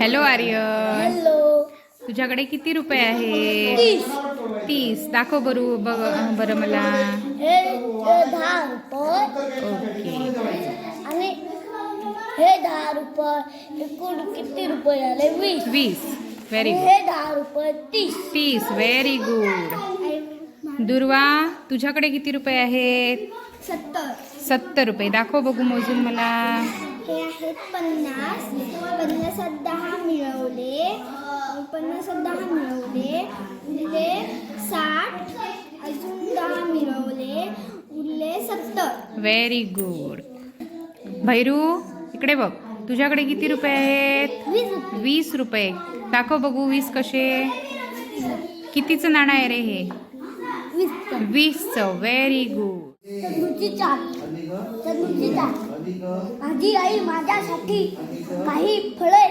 Hello Aryan hello तुझ्याकडे किती रुपये आहे तीस तीस. दाखव बरू बघ बरं मला. ओके. आणि हे दहा रुपये. एकूण किती रुपये झाले वीस. वीस. व्हेरी गुड हे दहा रुपये तीस. तीस. व्हेरी गुड दुर्वा तुझ्याकडे किती रुपये आहेत? सत्तर. सत्तर रुपये. दाखव बघू मोजून मला. हे आहेत पन्नास. पन्नासात दहा मिळवले. पन्नासात दहा मिळवले. उरले साठ. अजून दहा मिळवले. उरले सत्तर. व्हेरी गुड भैरू इकडे बघ. तुझ्याकडे किती रुपये आहेत? वीस रुपये. दाखव बघू वीस कसे. कितीचं नाणं आहे रे हे? वीस वीसचं. व्हेरी गुड माझी आई माझ्यासाठी काही फळे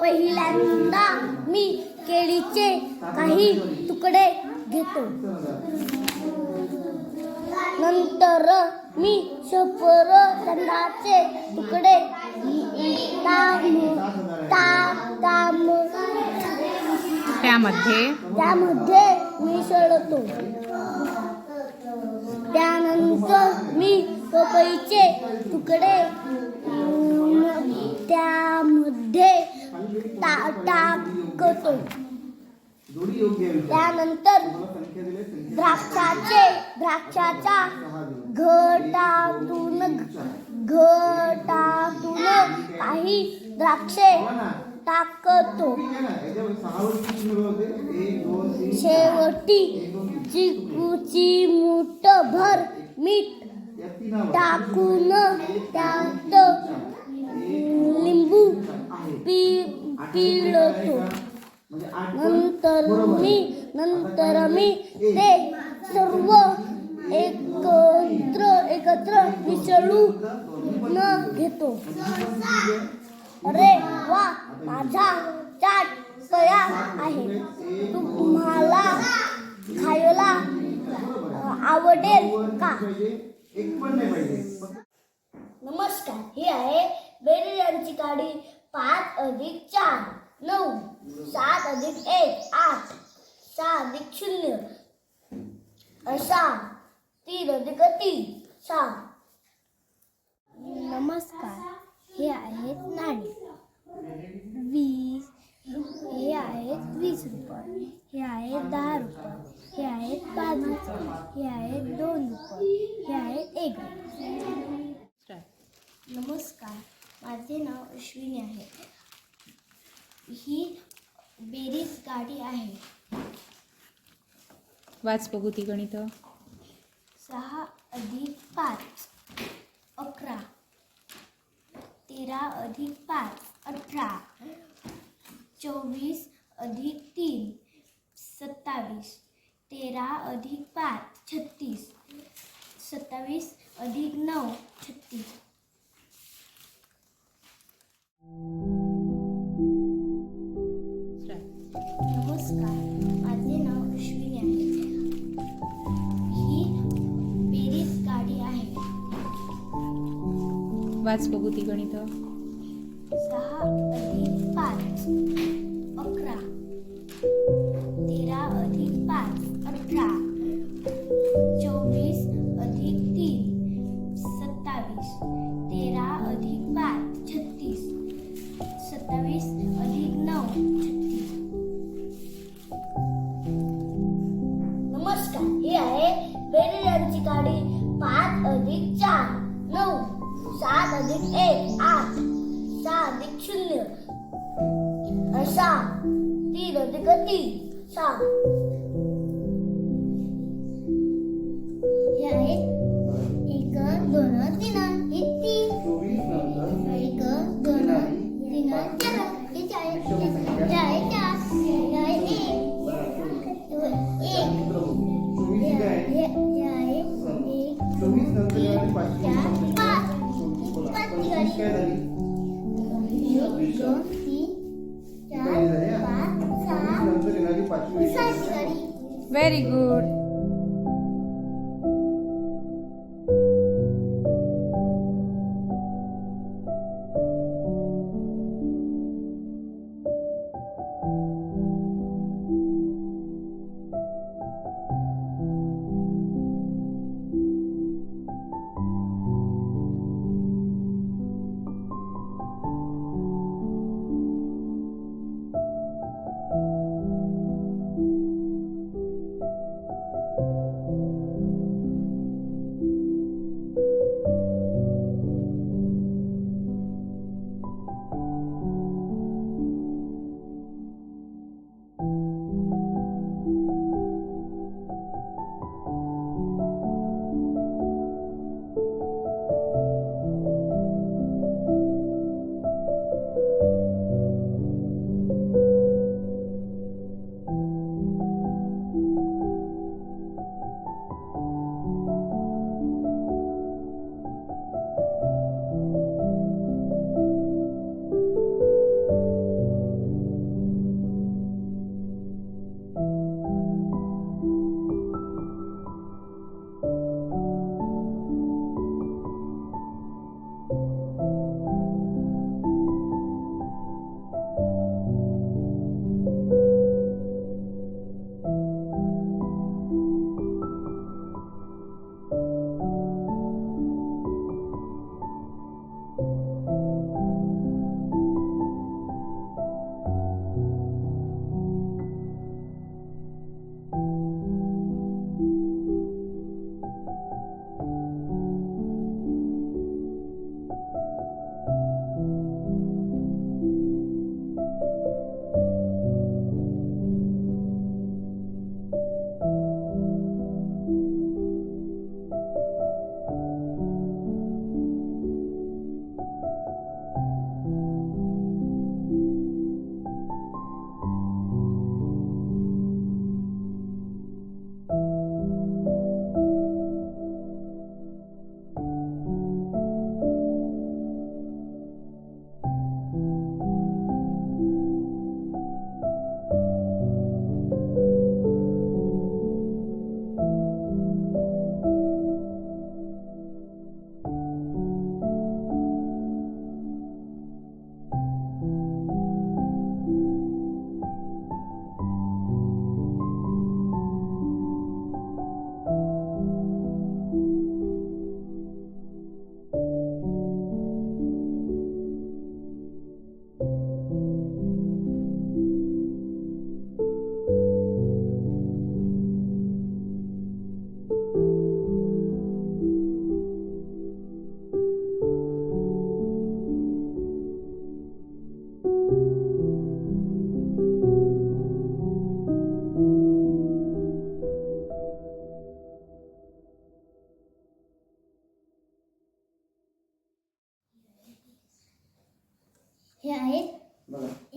पहिल्यांदा मी केळीचे काही तुकडे घेतो. नंतर मी सफरचंदाचे तुकडे त्यामध्ये त्यामध्ये मिसळतो त्यानंतर मी पपईचे तुकडे त्यामध्ये टा- टाकतो. त्यानंतर द्राक्षाचे द्राक्षाच्या घटातून घटातून काही द्राक्षे टाकतो. शेवटी चिकूची मुठभर मीठ टाकून त्यात लिंबू पि पिळतो. नंतर मी नंतर मी ते सर्व एकत्र एकत्र मिसळून घेतो. अरे वा माझा चाट तयार आहे. तुम्हाला खायला आवडेल का? नमस्कार ही आहे बेरी यांची गाडी पाच अधिक चार नऊ सात अधिक एक आठ सहा अधिक शून्य असा तीन अधिक तीन सहा. नमस्कार हे आहेत नाणी वीस हे आहेत वीस रुपये हे आहेत दहा रुपये हे आहेत पाच रुपये हे आहेत दोन रुपये हे आहेत एक रुपये नमस्कार माझे नाव अश्विनी आहे ही बेरीज गाडी आहे. वाच बघू ती गणित. सहा अधिक पाच अकरा. तेरा अधिक पाच अठरा. चोवीस अधिक तीन सत्तावीस. तेरा अधिक पाच छत्तीस. सत्तावीस अधिक नऊ छत्तीस. वाच बघू ती गणितं. सात अधिक एक आठ सहा अधिक शून्य सहा तीन अधिक तीन सहा. हे आहे एक दोन तीन. गाडी एक दोन तीन चार पाच सहा सहाची गाडी व्हेरी गुड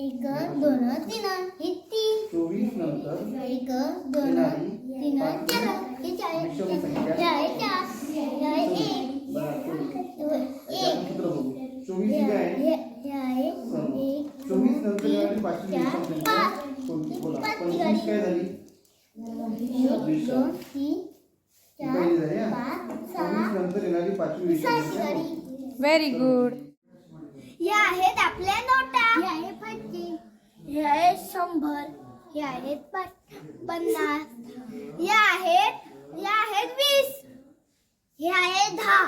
एक दोन तीन हे तीन चोवीस नंतर एक दोन येणारी तीन पाच चार हे चार विषम संख्या. हे आहे चार हे आहे एक बरं, चोवीस. हे आपण सूत्र बघू चोवीस हे ही काय आहे आहे? हे आहे एक चोवीस दोन नंतर येणारी तीन पाचवी चार विषम संख्या पाच कोणती? बोला पाच पंचवीस गाडी. काय झाली एक दोन तीन ही पहिली झाली चार हा? पाच चोवीस सहा नंतर येणारी पाचवी विषम सात संख्या गाडी व्हेरी गुड या आहेत आपल्या नोटा. हे आहे पच्चीस हे आहे शंभर. हे आहेत पन्नास. या आहेत या आहेत वीस. हे आहे दहा.